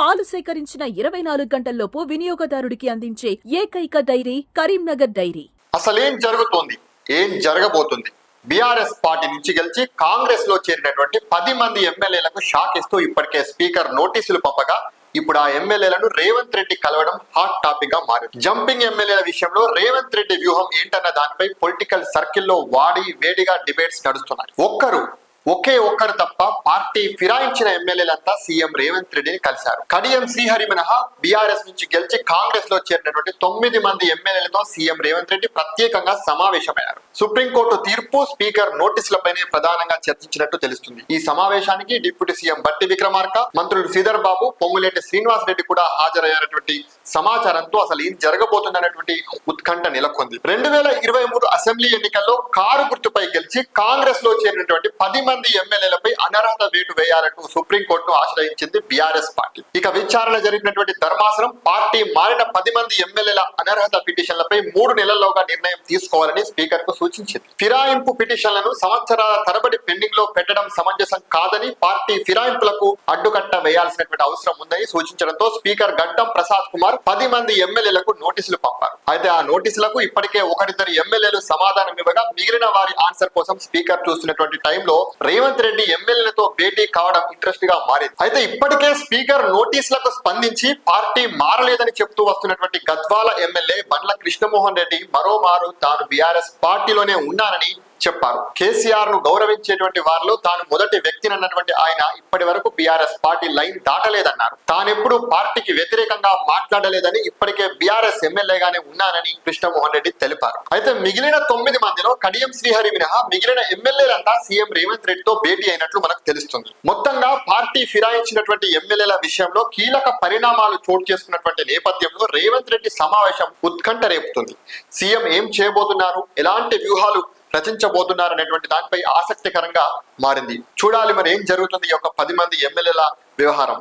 పాలు సేకరించిన ఇరవై నాలుగు గంటల్లోపు వినియోగదారుడికి అందించే ఏకైక డైరీ కరీంనగర్ డైరీ. అసలేం జరుగుతోంది? ఏం జరగబోతుంది? బీఆర్ఎస్ పార్టీ నుంచి గెలిచి కాంగ్రెస్లో చేరినటువంటి పది మంది ఎమ్మెల్యేలకు షాక్ ఇస్తూ ఇప్పటికే స్పీకర్ నోటీసులు పంపగా ఇప్పుడు ఆ ఎమ్మెల్యేలను రేవంత్ రెడ్డి కలవడం హాట్ టాపిక్గా మారింది. జంపింగ్ ఎమ్మెల్యేల విషయంలో రేవంత్ రెడ్డి వ్యూహం ఏంటన్న దానిపై పొలిటికల్ సర్కిల్లో వాడి వేడిగా డిబేట్స్ నడుస్తున్నాయి. ఒక్కరు ఒకే ఒక్కరు తప్ప పార్టీ ఫిరాయించిన ఎమ్మెల్యేలంతా సీఎం రేవంత్ రెడ్డిని కలిశారు. కడియం శ్రీహరి మినహా బీఆర్ఎస్ నుంచి గెలిచి కాంగ్రెస్లో చేరినటువంటి తొమ్మిది మంది ఎమ్మెల్యేలతో సీఎం రేవంత్ రెడ్డి ప్రత్యేకంగా సమావేశమయ్యారు. సుప్రీంకోర్టు తీర్పు స్పీకర్ నోటీసులపైనే ప్రధానంగా చర్చించినట్టు తెలుస్తుంది. ఈ సమావేశానికి డిప్యూటీ సీఎం బట్టి విక్రమార్క మంత్రులు శ్రీధర్ బాబు పొంగులేటి శ్రీనివాస్ రెడ్డి కూడా హాజరయ్యారటువంటి సమాచారంతో అసలు ఏం జరగబోతుందన్నటువంటి ఉత్కంఠ నెలకొంది. రెండు వేల ఇరవై మూడు అసెంబ్లీ ఎన్నికల్లో కారు గుర్తుపై గెలిచి కాంగ్రెస్లో చేరినటువంటి పది మంది ఎమ్మెల్యేలపై అనర్హత వేటు వేయాలంటూ సుప్రీంకోర్టును ఆశ్రయించింది బీఆర్ఎస్ పార్టీ. ఇక విచారణ జరిగినటువంటి ధర్మాసనం పార్టీ మారిన పది మంది ఎమ్మెల్యేల అనర్హత పిటిషన్లపై మూడు నెలల్లోగా నిర్ణయం తీసుకోవాలని స్పీకర్కు సూచించింది. ఫిరాయింపు పిటిషన్లను సంవత్సరాల తరబడి పెండింగ్లో పెట్టడం సమంజసం కాదని పార్టీ ఫిరాయింపులకు అడ్డుకట్ట వేయాల్సినటువంటి అవసరం ఉందని సూచించడంతో స్పీకర్ గడ్డం ప్రసాద్ కుమార్ పది మంది ఎమ్మెల్యేలకు నోటీసులు పంపారు. అయితే ఆ నోటీసులకు ఇప్పటికే ఒకరిద్దరు ఎమ్మెల్యేలు సమాధానం ఇవ్వగా మిగిలిన వారి ఆన్సర్ కోసం స్పీకర్ చూస్తున్నటువంటి టైంలో రేవంత్ రెడ్డి ఎమ్మెల్యేలతో భేటీ కావడం ఇంట్రెస్ట్గా మారింది. అయితే ఇప్పటికే స్పీకర్ నోటీసులకు స్పందించి పార్టీ మారలేదని చెప్తూ వస్తున్నటువంటి గద్వాల ఎమ్మెల్యే బండ్ల కృష్ణమోహన్ రెడ్డి మరోమారు తాను బీఆర్ఎస్ పార్టీలోనే ఉన్నానని చెప్పారు. కేసీఆర్ను గౌరవించేటువంటి వారిలో తాను మొదటి వ్యక్తిని అన్నటువంటి ఆయన ఇప్పటి వరకు బీఆర్ఎస్ పార్టీ లైన్ దాటలేదన్నారు. తానెప్పుడు పార్టీకి వ్యతిరేకంగా మాట్లాడలేదని ఇప్పటికే బీఆర్ఎస్ ఎమ్మెల్యేగానే ఉన్నానని కృష్ణమోహన్ రెడ్డి తెలిపారు. అయితే మిగిలిన తొమ్మిది మందిలో కడియం శ్రీహరి మినహా మిగిలిన ఎమ్మెల్యేలంతా సీఎం రేవంత్ రెడ్డితో భేటీ అయినట్లు మనకు తెలుస్తుంది. మొత్తంగా పార్టీ ఫిరాయించినటువంటి ఎమ్మెల్యేల విషయంలో కీలక పరిణామాలు చోటు చేసుకున్నటువంటి నేపథ్యంలో రేవంత్ రెడ్డి సమావేశం ఉత్కంఠ రేపుతుంది. సీఎం ఏం చేయబోతున్నారు? ఎలాంటి వ్యూహాలు రచించబోతున్నారు అనేటువంటి దానిపై ఆసక్తికరంగా మారింది. చూడాలి మరి ఏం జరుగుతుంది ఈ యొక్క పది మంది ఎమ్మెల్యేల వ్యవహారం.